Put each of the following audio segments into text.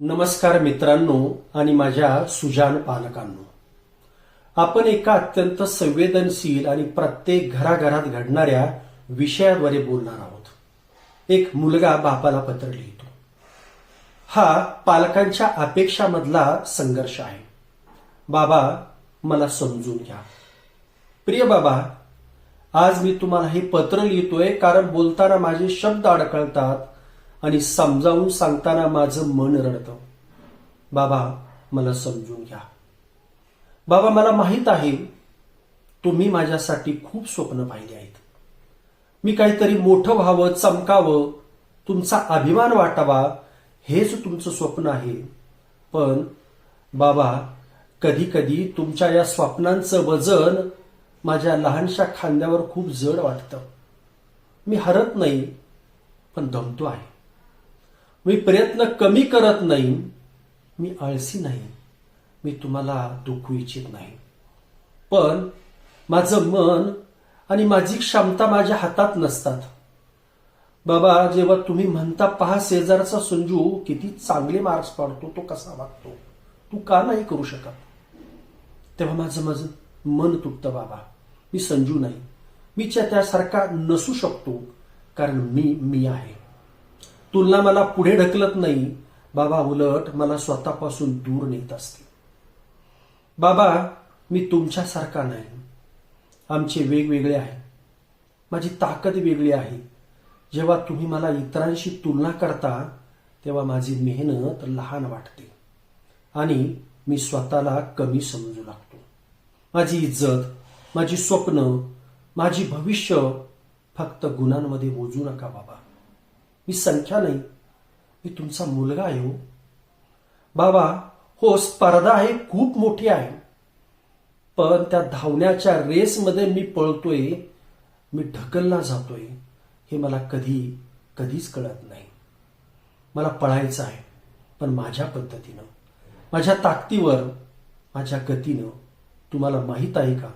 नमस्कार मित्रांनो आणि माझ्या सुजान पालकांनो. आपण एका अत्यंत संवेदनशील आणि प्रत्येक घराघरात घडणाऱ्या विषयाद्वारे बोलणार आहोत. एक मुलगा बापाला पत्र लिहितो. हा पालकांच्या अपेक्षामधला संघर्ष आहे. बाबा मला समजून घ्या. प्रिय बाबा आज मी तुम्हाला हे पत्र लिहितोय कारण बोलताना माझे शब्द अडकळतात आणि समजावून सांगताना माझं मन रडतं. बाबा मला समजून घ्या. बाबा मला माहीत आहे तुम्ही माझ्यासाठी खूप स्वप्न पाहिली आहेत. मी काहीतरी मोठं व्हावं चमकावं तुमचा अभिमान वाटावा हेच तुमचं स्वप्न आहे. पण बाबा कधी कधी तुमच्या या स्वप्नांचं वजन माझ्या लहानशा खांद्यावर खूप जड वाटतं. मी हरत नाही पण दमतो आहे. मी प्रयत्न कमी करत नाही. मी आळसी नाही. मी तुम्हाला दुखू इच्छित नाही. पण माझं मन आणि माझी क्षमता माझ्या हातात नसतात. बाबा जेव्हा तुम्ही म्हणता पहा शेजारचा संजू किती चांगले मार्क्स पाडतो तो कसा वागतो? तू का नाही करू शकत? तेव्हा माझं माझं मन तुटतं बाबा. मी संजू नाही. मी त्यासारखा नसू शकतो कारण मी मी आहे. तुलना मला पुढे ढकलत नाही. बाबा उलट मला स्वतःपासून दूर नेत असते. बाबा मी तुमच्यासारखा नाही. आमचे वेगवेगळे आहे माझी ताकद वेगळी आहे. जेव्हा तुम्ही मला इतरांशी तुलना करता तेव्हा माझी मेहनत लहान वाटते. आणि मी स्वतःला कमी समजू लागतो. माझी इज्जत माझी स्वप्न माझी भविष्य फक्त गुणांमध्ये मोजू नका बाबा. मी संख्या नाही मी तुमचा मुलगा आहे हो. बाबा हो स्पर्धा आहे खूप मोठी आहे. पण त्या धावण्याच्या रेसमध्ये मी पळतोय मी ढकलला जातोय हे मला कधी कधीच कळत नाही. मला पळायचं आहे पण माझ्या पद्धतीनं माझ्या ताकदीवर माझ्या गतीनं तुम्हाला माहीत आहे का?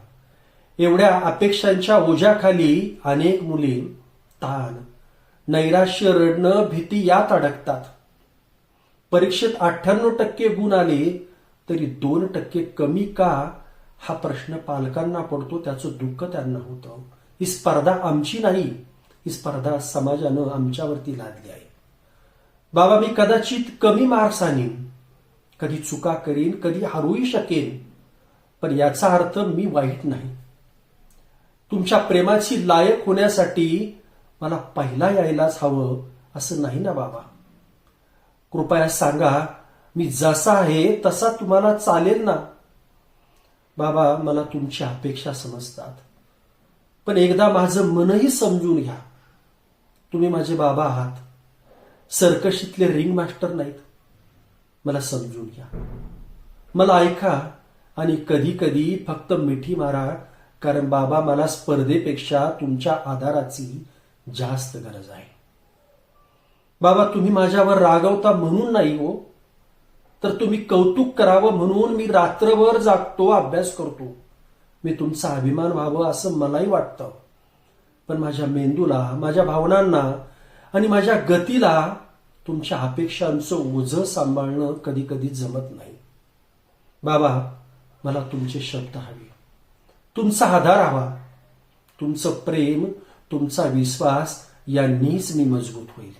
एवढ्या अपेक्षांच्या ओझ्याखाली अनेक मुली ताण नैराश्य रडणं भीती यात अडकतात. परीक्षेत अठ्ठ्याण्णव टक्के गुण आले तरी दोन टक्के कमी का? हा प्रश्न पालकांना पडतो त्याचं दुःख त्यांना होतं. ही स्पर्धा आमची नाही ही स्पर्धा समाजानं आमच्यावरती लादली आहे. बाबा मी कदाचित कमी मार्क्स आणीन कधी चुका करीन कधी हरूही शकेन पण याचा अर्थ मी वाईट नाही. तुमच्या प्रेमाची लायक होण्यासाठी मला पहिला यायलाच हवं असं नाही ना बाबा? कृपया सांगा मी जसा आहे तसा तुम्हाला चालेल ना? बाबा मला तुमची अपेक्षा समजतात. पण एकदा माझं मनही समजून घ्या. तुम्ही माझे बाबा आहात. सर्कशीतले रिंग मास्टर नाहीत. मला समजून घ्या. मला ऐका आणि कधी कधी फक्त मिठी मारा कारण बाबा मला स्पर्धेपेक्षा तुमच्या आधाराची जास्त गरज आहे. बाबा तुम्ही माझ्यावर रागवता म्हणून नाही हो तर तुम्ही कौतुक करावं म्हणून मी रात्रभर जागतो अभ्यास करतो. मी तुमचा अभिमान व्हावं असं मलाही वाटतं. पण माझ्या मेंदूला माझ्या भावनांना आणि माझ्या गतीला तुमच्या अपेक्षांचं ओझं सांभाळणं कधी कधी जमत नाही. बाबा मला तुमचे शब्द हवे. तुमचा आधार हवा. तुमचं प्रेम तुमचा विश्वास यांनीच मी मजबूत होईल.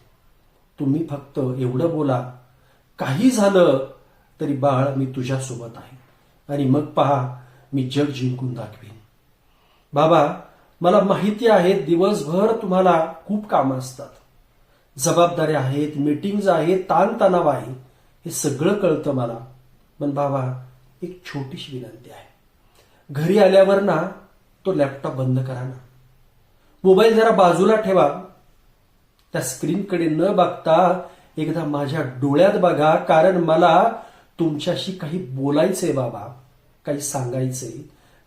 तुम्ही फक्त एवढं बोला काही झालं तरी बाळ मी तुझ्यासोबत आहे. आणि मग पहा मी जग जिंकून दाखवीन. बाबा मला माहिती आहे दिवसभर तुम्हाला खूप कामं असतात. जबाबदाऱ्या आहेत मीटिंग्ज आहेत ताणतणाव आहे हे सगळं कळतं मला. पण बाबा एक छोटीशी विनंती आहे. घरी आल्यावर ना तो लॅपटॉप बंद करा ना. मोबाईल जरा बाजूला ठेवा. त्या स्क्रीनकडे न बघता एकदा माझ्या डोळ्यात बघा कारण मला तुमच्याशी काही बोलायचंय बाबा काही सांगायचंय.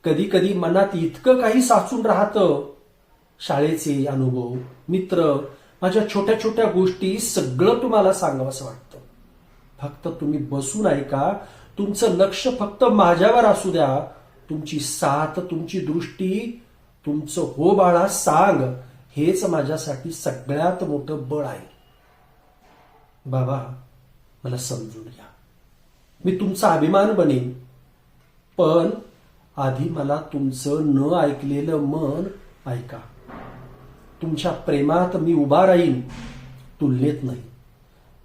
कधी कधी मनात इतकं काही साचून राहतं. शाळेचे अनुभव मित्र माझ्या छोट्या छोट्या गोष्टी सगळं तुम्हाला सांगावं असं वाटतं. फक्त तुम्ही बसून ऐका तुमचं लक्ष फक्त माझ्यावर असू द्या. तुमची साथ तुमची दृष्टी तुमचं हो बाळा सांग. हेच माझ्यासाठी सगळ्यात मोठं बळ आहे. बाबा मला समजून घ्या. मी तुमचा अभिमान बनेन. पण आधी मला तुमचं न ऐकलेलं मन ऐका. तुमच्या प्रेमात मी उभा राहीन तुलनेत नाही.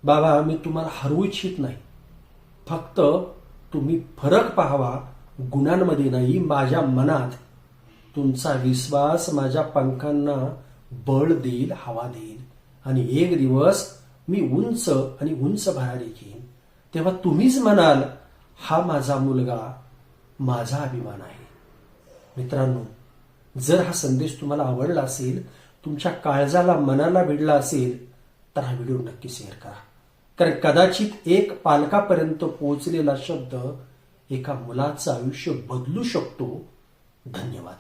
बाबा मी तुम्हाला हरवू इच्छित नाही. फक्त तुम्ही फरक पाहावा. गुणांमध्ये नाही माझ्या मनात तुमचा विश्वास माझ्या पंखांना बळ देईल हवा देईल. आणि एक दिवस मी उंच आणि उंच भरारी घेईन. तेव्हा तुम्हीच म्हणाल हा माझा मुलगा माझा अभिमान आहे. मित्रांनो जर हा संदेश तुम्हाला आवडला असेल तुमच्या काळजाला मनाला भिडला असेल तर हा व्हिडिओ नक्की शेअर करा. कारण कदाचित एक पालकापर्यंत पोहोचलेला शब्द एका मुलाचं आयुष्य बदलू शकतो. धन्यवाद.